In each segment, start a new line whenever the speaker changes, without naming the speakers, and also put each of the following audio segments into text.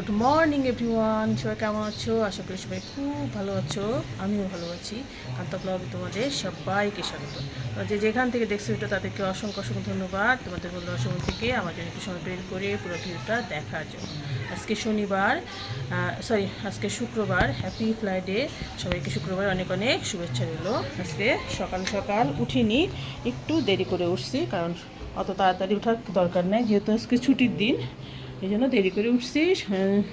Good morning everyone সবাই কেমন আছো? আশা করি সবাই খুব ভালো আছো। আমিও ভালো আছি। কান্তা ব্লগে তোমাদের সবাইকে স্বাগত। যে যেখান থেকে দেখছ এটা, তাদেরকে অসংখ্য অসংখ্য ধন্যবাদ। তোমাদের বন্ধু সময় থেকে আমাদের একটু সময় বের করে পুরো ভিডিওটা দেখার জন্য। আজকে শনিবার সরি আজকে শুক্রবার। হ্যাপি ফ্রাইডে সবাইকে শুক্রবার অনেক অনেক শুভেচ্ছা রইল। আজকে সকাল সকাল উঠিনি, একটু দেরি করে উঠছি, কারণ অত তাড়াতাড়ি ওঠার দরকার নেই, যেহেতু আজকে ছুটির দিন। এই জন্য দেরি করে উঠছি।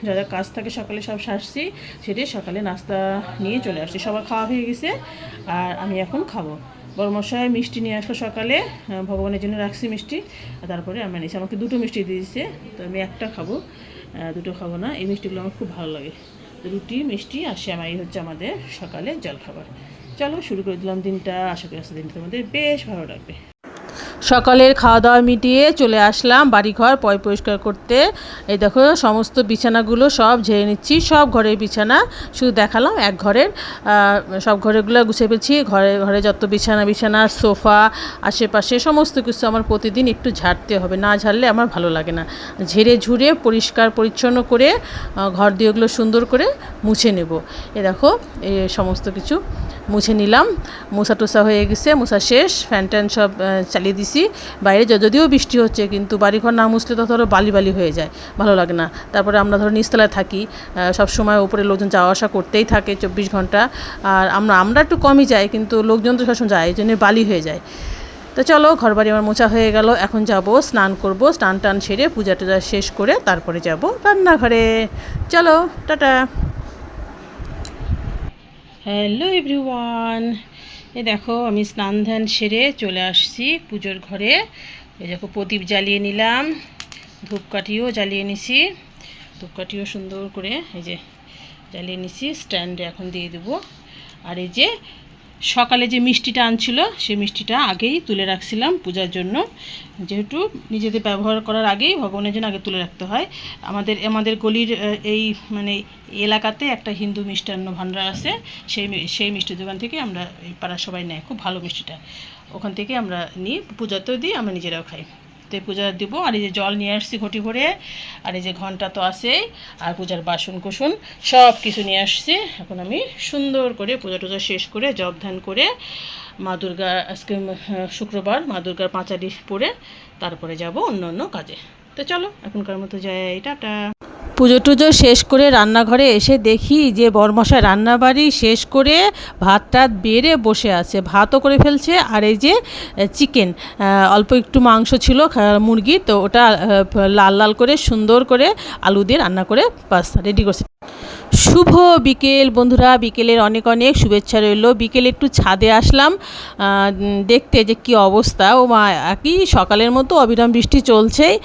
যা যা কাজ থাকে সকালে সব সারছি সেটাই সকালে নাস্তা নিয়ে চলে আসছি। সবার খাওয়া হয়ে গেছে, আর আমি এখন খাব। বড় মশাই মিষ্টি নিয়ে আসলো সকালে ভগবানের জন্য রাখছি মিষ্টি। আর তারপরে আমি নিয়েছি আমাকে দুটো মিষ্টি দিয়েছে, তো আমি একটা খাব দুটো খাব না। এই মিষ্টিগুলো আমার খুব ভালো লাগে। রুটি, মিষ্টি আর শ্যামাই হচ্ছে আমাদের সকালে জলখাবার। চলো শুরু করে দিলাম দিনটা। আশা করি আজকের দিনটা তোমাদের বেশ ভালো লাগবে। সকালের খাওয়া দাওয়া মিটিয়ে চলে আসলাম বাড়িঘর পয় পরিষ্কার করতে। এই দেখো, সমস্ত বিছানাগুলো সব ঝেড়ে নিচ্ছি, সব ঘরের বিছানা। শুধু দেখালাম এক ঘরের সব ঘরেগুলো গুছিয়ে পেয়েছি ঘরে ঘরে যত বিছানা বিছানা, সোফা, আশেপাশে সমস্ত কিছু আমার প্রতিদিন একটু ঝাড়তে হবে। না ঝাড়লে আমার ভালো লাগে না। ঝেড়ে ঝুড়ে পরিষ্কার পরিচ্ছন্ন করে ঘর দিয়ে ওগুলো সুন্দর করে মুছে নেব। এ দেখো এই সমস্ত কিছু মুছে নিলাম। মুছা টুসা হয়ে গেছে মুছা শেষ ফ্যান ট্যান সব চালিয়ে চালিয়ে দিছি, বাইরে যদিও বৃষ্টি হচ্ছে, কিন্তু বাড়িঘর না মুছলে তো ধরো বালি বালি হয়ে যায়, ভালো লাগে না। তারপরে আমরা ধরো নিচতলায় থাকি সব সময় উপরে লোকজন যাওয়া আসা করতেই থাকে চব্বিশ ঘণ্টা। আর আমরা আমরা একটু কমই যাই, কিন্তু লোকজন তো সবসময় যায়, এই জন্য বালি হয়ে যায়। তো চলো ঘর বাড়ি আমার মোছা হয়ে গেল, এখন যাব, স্নান করব, স্নান টান সেরে পূজা টুজা শেষ করে তারপরে যাব রান্নাঘরে। চলো, টাটা। হ্যালো এভরিওয়ান এই দেখো, আমি স্নান ধ্যান সেরে চলে আসছি পুজোর ঘরে। এই দেখো, প্রদীপ জ্বালিয়ে নিলাম, ধূপকাঠিও জ্বালিয়ে নিছি। ধূপকাঠিও সুন্দর করে এই যে জ্বালিয়ে নিছি, স্ট্যান্ডে এখন দিয়ে দেবো। আর এই যে সকালে যে মিষ্টিটা আনছিল সেই মিষ্টিটা আগেই তুলে রাখছিলাম পূজার জন্য। যেহেতু নিজেদের ব্যবহার করার আগেই ভগবানের জন্য আগে তুলে রাখতে হয়। আমাদের আমাদের গলির এই মানে এলাকাতে একটা হিন্দু মিষ্টান্ন ভাণ্ডার আছে। সেই সেই মিষ্টির দোকান থেকে আমরা পাড়ার সবাই নেয়। খুব ভালো মিষ্টিটা। ওখান থেকে আমরা নিই পূজাতেও দিই, আমরা নিজেরাও খাই। তো পূজা দিব। আর এই যে জল নিয়ে আসছি ঘটি ভরে, আর এই যে ঘণ্টা তো আছেই, আর পূজার বাসন কুসুন সব কিছু নিয়ে আসছি। এখন আমি সুন্দর করে পূজা টুজা শেষ করে জব ধ্যান করে মা দুর্গা, আজকে শুক্রবার মা দুর্গার পাঁচালি পরে তারপরে যাব অন্য অন্য কাজে। তো চলো, এখনকার মতো যাই টাটা। পুজো টুজো শেষ করে রান্নাঘরে এসে দেখি যে বরমশাই রান্নাবাড়ি শেষ করে ভাত টাত বেড়ে বসে আছে। ভাতও করে ফেলছে আর এই যে চিকেন অল্প একটু মাংস ছিল মুরগির তো ওটা লাল লাল করে সুন্দর করে আলু দিয়ে রান্না করে বাস রেডি করছে। শুভ বিকেল বন্ধুরা, বিকেলের অনেক অনেক শুভেচ্ছা রইল। বিকেলে একটু ছাদে আসলাম দেখতে যে কি অবস্থা। ও মা, একই সকালের মতো অবিরাম বৃষ্টি চলছেই।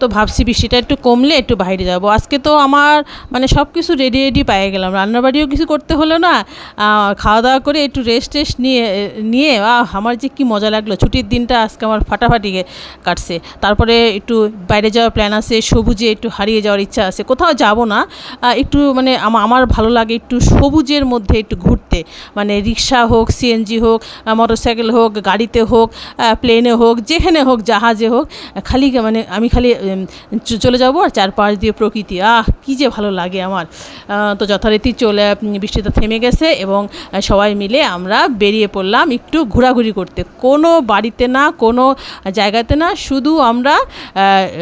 তো ভাবছি বৃষ্টিটা একটু কমলে একটু বাইরে যাব। আজকে তো আমার মানে সব কিছু রেডি রেডি পেয়ে গেলাম। রান্নাবাড়িও কিছু করতে হলো না। খাওয়া দাওয়া করে একটু রেস্ট টেস্ট নিয়ে নিয়ে আমার যে কি মজা লাগল। ছুটির দিনটা আজকে আমার ফাটাফাটি কাটছে। তারপরে একটু বাইরে যাওয়ার প্ল্যান আছে, সবুজে একটু হারিয়ে যাওয়ার ইচ্ছা আছে। কোথাও যাব না। একটু মানে আমার ভালো লাগে একটু সবুজের মধ্যে একটু ঘুরতে। মানে রিক্সা হোক সিএনজি হোক মোটর সাইকেল হোক, গাড়িতে হোক প্লেনে হোক, যেখানে হোক, জাহাজে হোক, খালি মানে আমি খালি চলে যাব আর চারপাশ দিয়ে প্রকৃতি। আহ, কী যে ভালো লাগে আমার। তো যথারীতি চলে বৃষ্টিটা থেমে গেছে এবং সবাই মিলে আমরা বেরিয়ে পড়লাম একটু ঘোরাঘুরি করতে। কোনো বাড়িতে না, কোনো জায়গাতে না, শুধু আমরা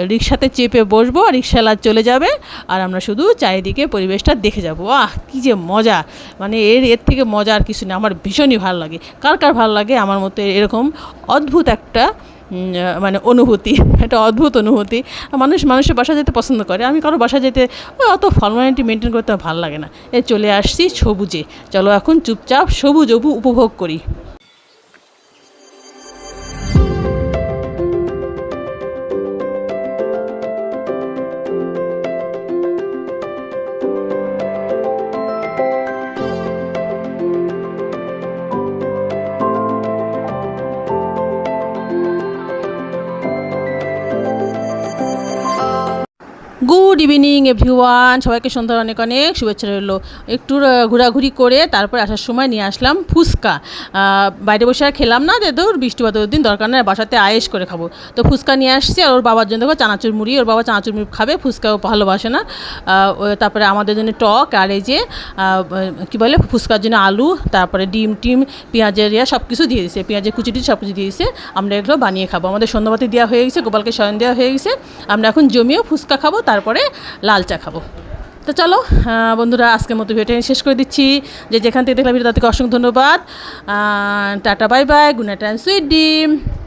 রিক্সাতে চেপে বসবো রিক্সাওয়ালা চলে যাবে আর আমরা শুধু চারিদিকে পরিবেশটা দেখে যাব। আহ, কী যে মজা। মানে এর এর থেকে মজা আর কিছু নেই। আমার ভীষণই ভালো লাগে। কার কার ভালো লাগে? আমার মতো এরকম অদ্ভুত একটা মানে অনুভূতি, একটা অদ্ভুত অনুভূতি। মানুষ, মানুষের বাসা যেতে পছন্দ করে। আমি কারও বাসা যেতে অত ফর্মালিটি মেনটেন করতে ভালো লাগে না। এ চলে আসছি সবুজে। চলো এখন চুপচাপ সবুজ উপু- উপভোগ করি। Good evening, everyone. সবাইকে সন্ধ্যার অনেক অনেক শুভেচ্ছা রইল। একটু ঘোরাঘুরি করে তারপর আসার সময় নিয়ে আসলাম ফুচকা। বাইরে বসে আর খেলাম না যে দূর বৃষ্টি দিন, দরকার নেই, বাসাতে আয়েস করে খাব। তো ফুচকা নিয়ে আসছি আর ওর বাবার জন্য দেখো চানাচুর মুড়ি, ওর বাবা চানাচুর মুড়ি খাবে, ফুচকাও ভালোবাসে না। তারপরে আমাদের জন্য টক আর এই যে কী বলে, ফুচকার জন্য আলু, তারপরে ডিম টিম, পেঁয়াজের ইয়া সব কিছু দিয়ে দিয়েছে পেঁয়াজের কুচি সব কিছু দিয়ে দিয়েছে আমরা এগুলো বানিয়ে খাব। আমাদের সন্ধ্যাবাতি দেওয়া হয়ে গেছে, গোপালকে শয়ন দেওয়া হয়ে গেছে। আমরা এখন জমিয়েও ফুচকা খাব তারপরে লাল চা খাব। তো চলো বন্ধুরা, আজকের মতো ভিডিওটা শেষ করে দিচ্ছি। যে যেখান থেকে দেখলাম ভিডিও তাদেরকে অসংখ্য ধন্যবাদ। Tata, bye bye, good night and sweet dreams.